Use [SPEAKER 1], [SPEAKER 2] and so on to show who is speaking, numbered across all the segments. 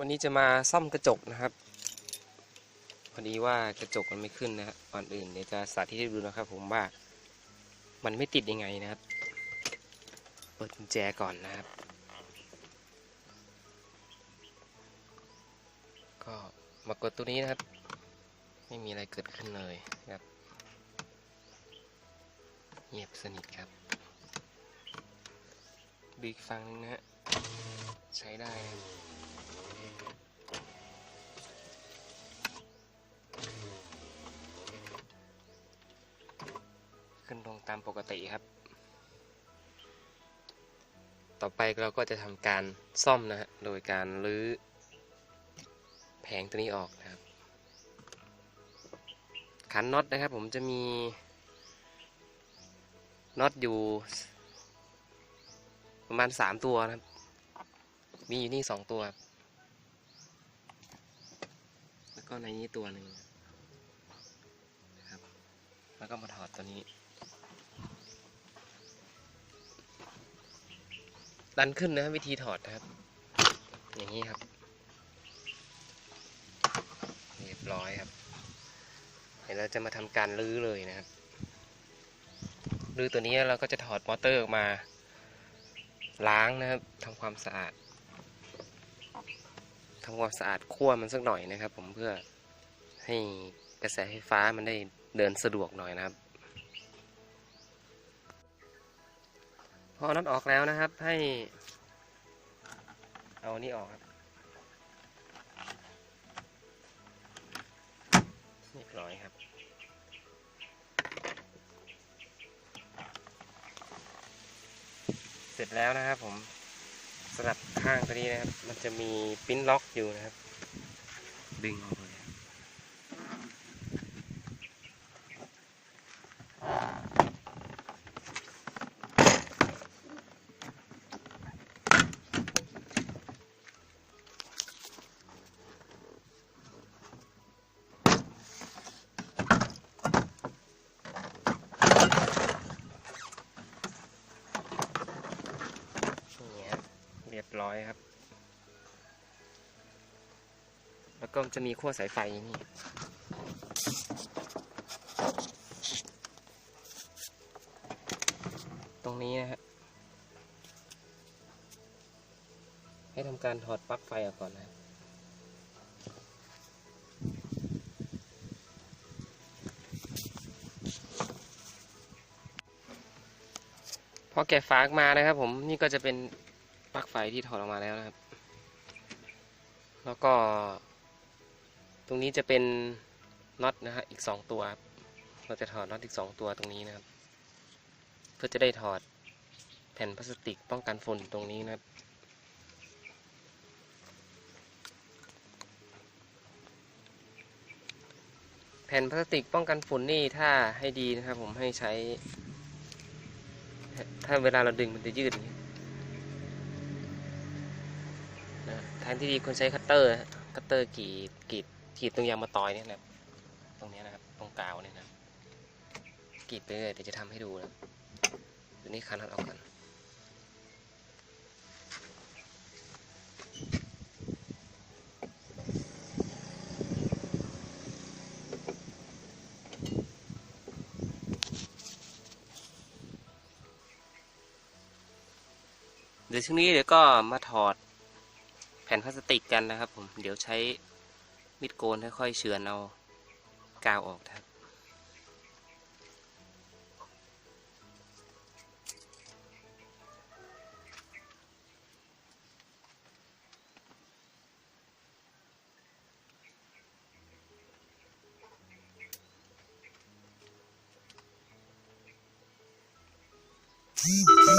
[SPEAKER 1] วันนี้จะมาซ่อมกระจกนะครับ พอดีว่ากระจกมันไม่ขึ้นนะฮะก่อนอื่นเดี๋ยวจะสาธิตให้ดูนะครับผมว่ามันไม่ติดยังไงนะครับ เปิดกุญแจก่อนนะครับ ก็มากดตัวนี้นะครับ ไม่มีอะไรเกิดขึ้นเลยครับ เงียบสนิทครับดูอีกฝั่งหนึงนะฮะใช้ได้นะ ลงตามปกติครับ ต่อไปเราก็จะทำการซ่อมนะฮะ โดยการรื้อแผงตัวนี้ออกนะครับ ขันน็อตนะครับ ผมจะมีน็อตอยู่ ประมาณสามตัวนะครับ มีอยู่นี่สองตัว แล้วก็ในนี้ตัวหนึ่งนะครับ แล้วก็มาถอดตัวนี้ ดันขึ้นนะครับวิธีถอดนะครับ อย่างนี้ครับ เรียบร้อยครับเดี๋ยวเราจะมาทำการรื้อเลยนะครับรื้อตัวนี้เราก็จะถอดมอเตอร์ออกมา ล้างนะครับทำความสะอาดทำความสะอาดขั้วมันสักหน่อยนะครับ ผมเพื่อให้กระแสไฟฟ้ามันได้เดินสะดวกหน่อยนะครับ พอน็อตออกแล้วนะครับ ให้ เอาอันนี้ออกครับเรียบร้อยครับ เสร็จแล้วนะครับผมสำหรับข้างตัวนี้นะครับ มันจะมีปิ้นล็อกอยู่นะครับ ดึงออก ก็จะมีขั้วสายไฟนี่ตรงนี้นะฮะให้ทำการถอดปลั๊กไฟออกก่อนนะครับพอแกะฝาออกมานะครับผมนี่ก็จะเป็นปลั๊กไฟที่ถอดออกมาแล้วนะครับ แล้วก็ ตรงนี้จะเป็นน็อตนะฮะอีกสองตัว เราจะถอดน็อตอีกสองตัวตรงนี้นะครับ เพื่อจะได้ถอดแผ่นพลาสติกป้องกันฝุ่นตรงนี้นะครับแผ่นพลาสติกป้องกันฝุ่นนี่ถ้าให้ดีนะครับผมให้ใช้ ถ้าเวลาเราดึงมันจะยืดอย่างนี้นะแทนที่ดีควรใช้คัตเตอร์คัตเตอร์กรีด กรีดตรงยางมะตอยเนี่ยนะตรงนี้นะครับ ตรงกาวเนี่ยนะกรีดไปเรื่อยเดี๋ยวจะทำให้ดูนะเดี๋ยวนี้คันน็อตออกกันเดี๋ยวช่วงนี้เดี๋ยวก็มาถอดแผ่นพลาสติกกันนะครับผม เดี๋ยวใช้ มีดโกนค่อยๆเฉือนเอากาวออกครับน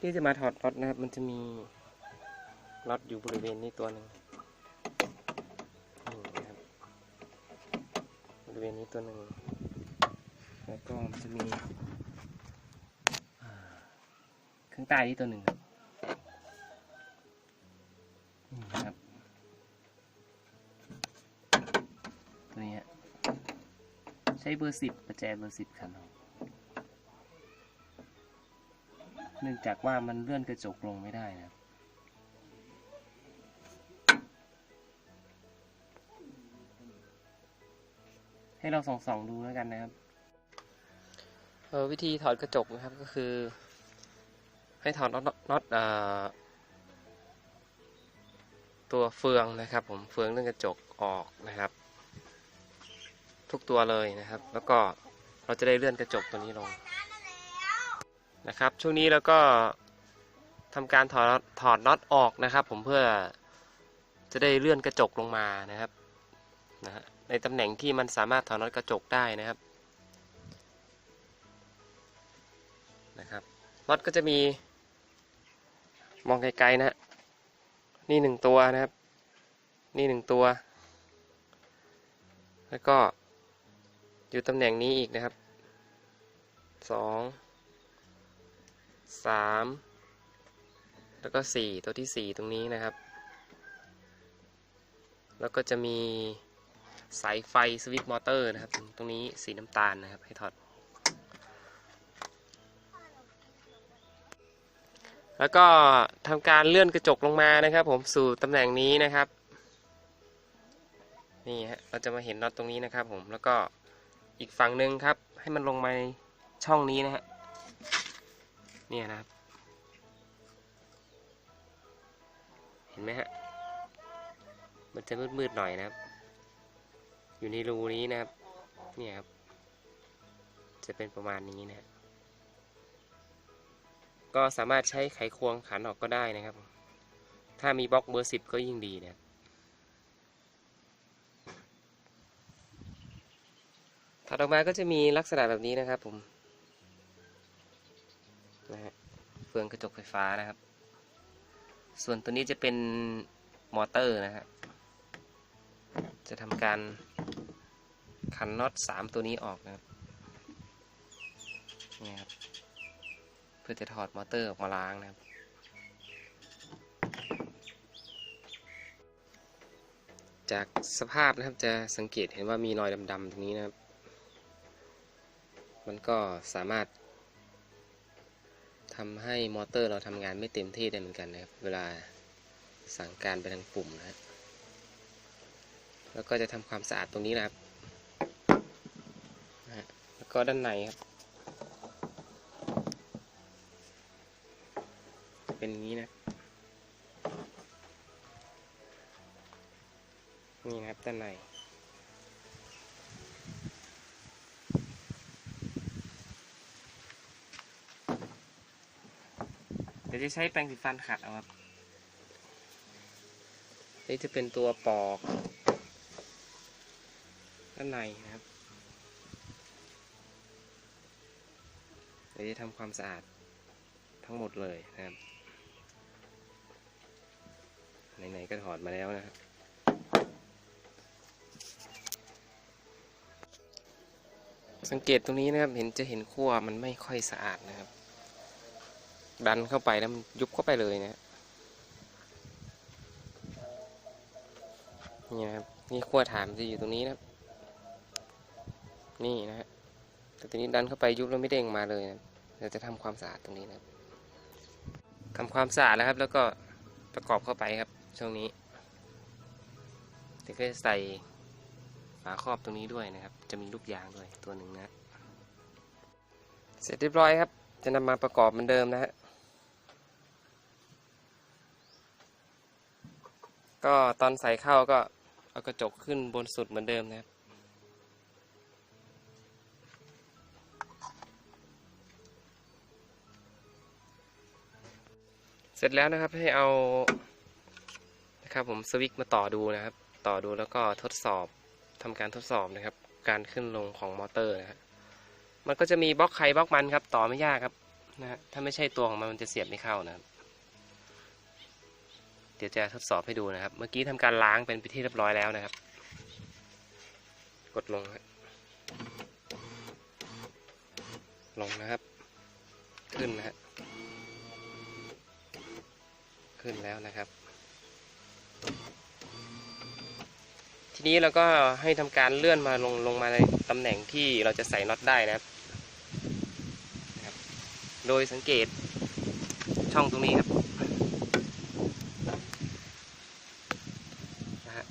[SPEAKER 1] ที่จะมาถอดน็อตนะครับ มันจะมีน็อตอยู่บริเวณนี้ตัวหนึ่งบริเวณนี้ตัวหนึ่งแล้วก็มันจะมีอ่าข้างใต้นี้ตัวหนึ่งครับนี่ครับตัวนี้ใช้เบอร์สิบประแจเบอร์สิบครับ นื่องจากว่ามันเลื่อนกระจกลงไม่ได้นะครับให้เราส่องส่องดูแล้วกันนะครับเออวิธีถอดกระจกนะครับก็คือ ให้ถอดน็อตน็อตตัวเฟืองนะครับ ผมเฟืองเรื่องกระจกออกนะครับ ทุกตัวเลยนะครับ แล้วก็เราจะได้เลื่อนกระจกตัวนี้ลง นะครับ ช่วงนี้เราก็ทำการถอดถอดน็อตออกนะครับ ผมเพื่อจะได้เลื่อนกระจกลงมานะครับนะฮะในตำแหน่งที่มันสามารถถอดน็อตกระจกได้นะครับนะครับน็อตก็จะมีมองไกลๆนะฮะนี่หนึ่งตัวนะครับ นี่หนึ่งตัว แล้วก็อยู่ตำแหน่งนี้อีกนะครับสอง สามแล้วก็สี่ตัวที่สี่ตรงนี้นะครับ แล้วก็จะมีสายไฟสวิตช์มอเตอร์นะครับ ตรงนี้สีน้ำตาลนะครับ ให้ถอด แล้วก็ทำการเลื่อนกระจกลงมานะครับ ผมสู่ตำแหน่งนี้นะครับ นี่ฮะเราจะมาเห็นน็อตตรงนี้นะครับ ผมแล้วก็อีกฝั่งหนึ่งครับ ให้มันลงมาช่องนี้นะฮะ เนี่ยนะครับ เห็นไหมฮะ มันจะมืดๆหน่อยนะครับ อยู่ในรูนี้นะครับ เนี่ยครับ จะเป็นประมาณนี้นะก็สามารถใช้ไขควงขันออกก็ได้นะครับ ถ้ามีบล็อกเบอร์สิบก็ยิ่งดีนะครับถัดออกมาก็จะมีลักษณะแบบนี้นะครับผมนะฮะเฟืองกระจกไฟฟ้านะครับ ส่วนตัวนี้จะเป็นมอเตอร์นะฮะจะทำการขันน็อตสามตัวนี้ออกนะครับนี่ครับ เพื่อจะถอดมอเตอร์ออกมาล้างนะครับ จากสภาพนะครับจะสังเกตเห็นว่ามีรอยดำๆตรงนี้นะครับ มันก็สามารถ ทำให้มอเตอร์เราทำงานไม่เต็มที่ได้เหมือนกันนะครับ เวลาสั่งการไปทางปุ่มนะฮะแล้วก็จะทำความสะอาดตรงนี้นะครับนะฮะแล้วก็ด้านในครับ เป็นอย่างนี้นะ นี่นะครับด้านใน ยวจะใช้แปรงสีฟันขัดเอาครับ นี่จะเป็นตัวปอกด้านในนะครับ เดี๋ยวจะทำความสะอาดทั้งหมดเลยนะครับ ไหนๆก็ถอดมาแล้วนะครับสังเกตตรงนี้นะครับ เห็นจะเห็นขั้วมันไม่ค่อยสะอาดนะครับ ดันเข้าไปแล้วมันยุบเข้าไปเลยนะฮะนี่นะครับนี่ขั้วฐานมันจะอยู่ตรงนี้นะครับ นี่นะฮะแต่ทีนี้ดันเข้าไปยุบแล้วไม่เด้งมาเลยนะเราจะทำความสะอาดตรงนี้นะครับทำความสะอาดแล้วครับ แล้วก็ประกอบเข้าไปครับ ช่วงนี้เดี๋ยวก็ใส่ฝาครอบตรงนี้ด้วยนะครับ จะมีลูกยางด้วยตัวหนึ่งนะฮะเสร็จเรียบร้อยครับ จะนำมาประกอบเหมือนเดิมนะฮะ ก็ตอนใส่เข้าก็เอากระจกขึ้นบนสุดเหมือนเดิมนะครับ เสร็จแล้วนะครับให้เอานะครับผมสวิตช์มาต่อดูนะครับ ต่อดูแล้วก็ทดสอบทำการทดสอบนะครับ การขึ้นลงของมอเตอร์นะครับมันก็จะมีบล็อกใครบล็อกมันครับ ต่อไม่ยากครับนะฮะถ้าไม่ใช่ตัวของมันมันจะเสียบไม่เข้านะครับ เดี๋ยวจะทดสอบให้ดูนะครับ เมื่อกี้ทำการล้างเป็นไปที่เรียบร้อยแล้วนะครับ กดลงลงนะครับ ขึ้นนะฮะขึ้นแล้วนะครับ ทีนี้เราก็ให้ทำการเลื่อนมาลงลงมาในตำแหน่งที่เราจะใส่น็อตได้นะครับ โดยสังเกตช่องตรงนี้ครับนะฮะ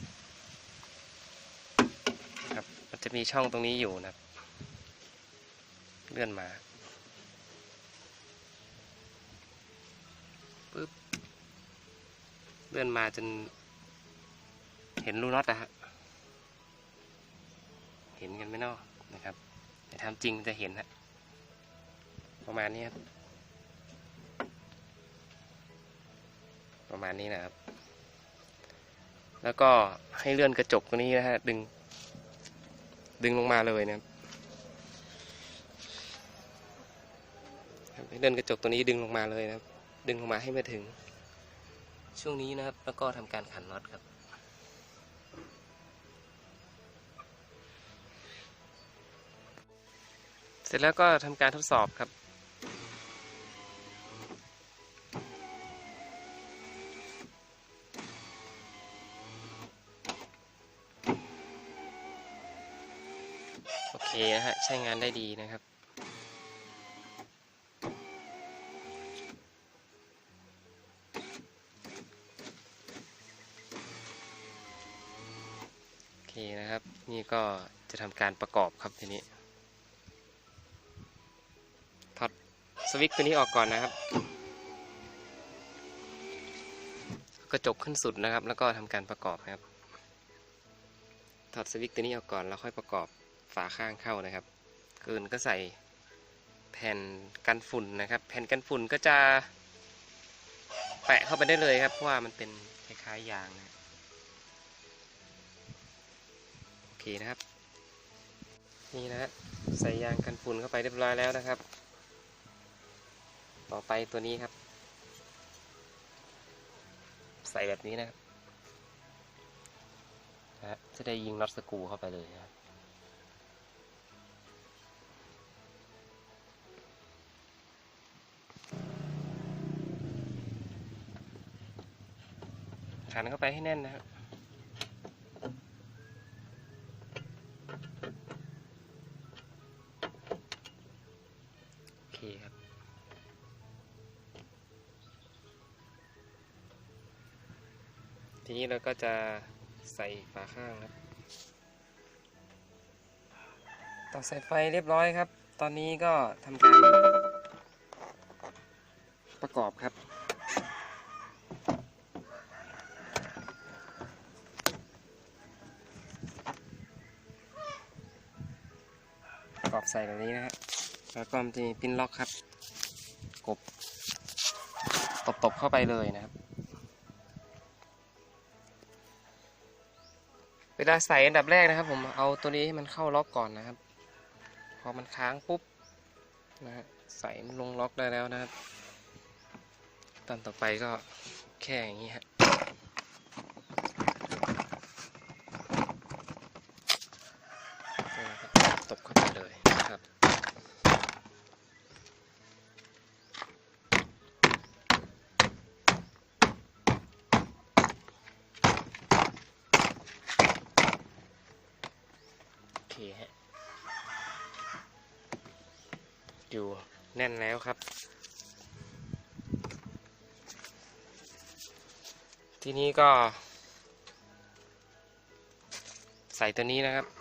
[SPEAKER 1] ครับ มันจะมี ช่องตรงนี้อยู่นะครับ เลื่อนมาปึ๊บเลื่อนมาจน เห็นรูน็อตนะฮะเห็นกันไหมนาะนะครับ แต่ทำจริงจะเห็นฮะประมาณนี้ครับประมาณนี้นะครับ แล้วก็ให้เลื่อนกระจกตรงนี้นะฮะดึง ดึงลงมาเลยนะครับให้เดินกระจกตัวนี้ดึงลงมาเลยนะครับ ดึงลงมาให้มาถึง ช่วงนี้นะครับ แล้วก็ทำการขันน็อตครับ เสร็จแล้วก็ทำการทดสอบครับ ใช้งานได้ดีนะครับ โอเคนะครับ นี่ก็จะทำการประกอบครับทีนี้ถอดสวิตช์ตัวนี้ออกก่อนนะครับ กระจกขึ้นสุดนะครับ แล้วก็ทำการประกอบนะครับถอดสวิตช์ตัวนี้ออกก่อนแล้วค่อยประกอบฝาข้างเข้านะครับ เกินก็ใส่แผ่นกันฝุ่นนะครับ แผ่นกันฝุ่นก็จะแปะเข้าไปได้เลยครับ เพราะว่ามันเป็นคล้ายๆยางนะโอเคนะครับ นี่นะฮะใส่ยางกันฝุ่นเข้าไปเรียบร้อยแล้วนะครับ ต่อไปตัวนี้ครับ ใส่แบบนี้นะครับจะได้ยิงน็อตสกูเข้าไปเลยนะครับ ขันเข้าไปให้แน่นนะครับโอเคครับ ทีนี้เราก็จะใส่ฝาข้างครับ ต่อสายไฟเรียบร้อยครับ ตอนนี้ก็ทำการประกอบครับ ประก อบใส่แบบนี้นะครับแล้วก็มันจะมีปิ้นล็อกครับ กบ ตบๆเข้าไปเลยนะครับ เวลาใส่อันดับแรกนะครับ ผมเอาตัวนี้ให้มันเข้าล็อกก่อนนะครับ พอมันค้างปุ๊บนะฮะใส่มันลงล็อกได้แล้วนะครับ ตอนต่อไปก็แค่อย่างนี้ฮะนี่นะครับตบเข้าไปเลยนะครับ โอเคฮะ อยู่ แน่นแล้วครับ ทีนี้ก็ ใส่ตัวนี้นะครับ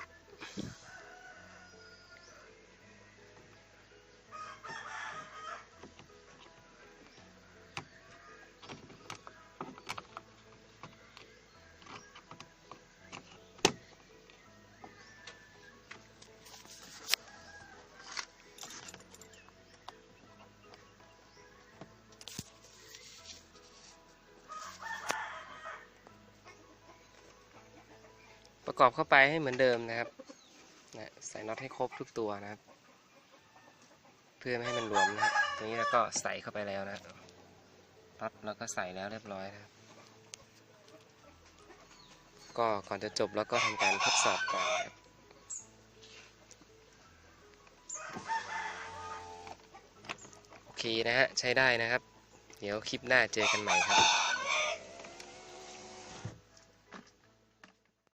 [SPEAKER 1] ประกอบเข้าไปให้เหมือนเดิมนะครับนะใส่น็อตให้ครบทุกตัวนะครับ เพื่อไม่ให้มันรวมนะครับตรงนี้เราก็ใส่เข้าไปแล้วนะรับน็อตเราก็ใส่แล้วเรียบร้อยนะครับ ก็ก่อนจะจบแล้วก็ทำการทดสอบก่อนครับโอเคนะฮะใช้ได้นะครับ เดี๋ยวคลิปหน้าเจอกันใหม่ครับ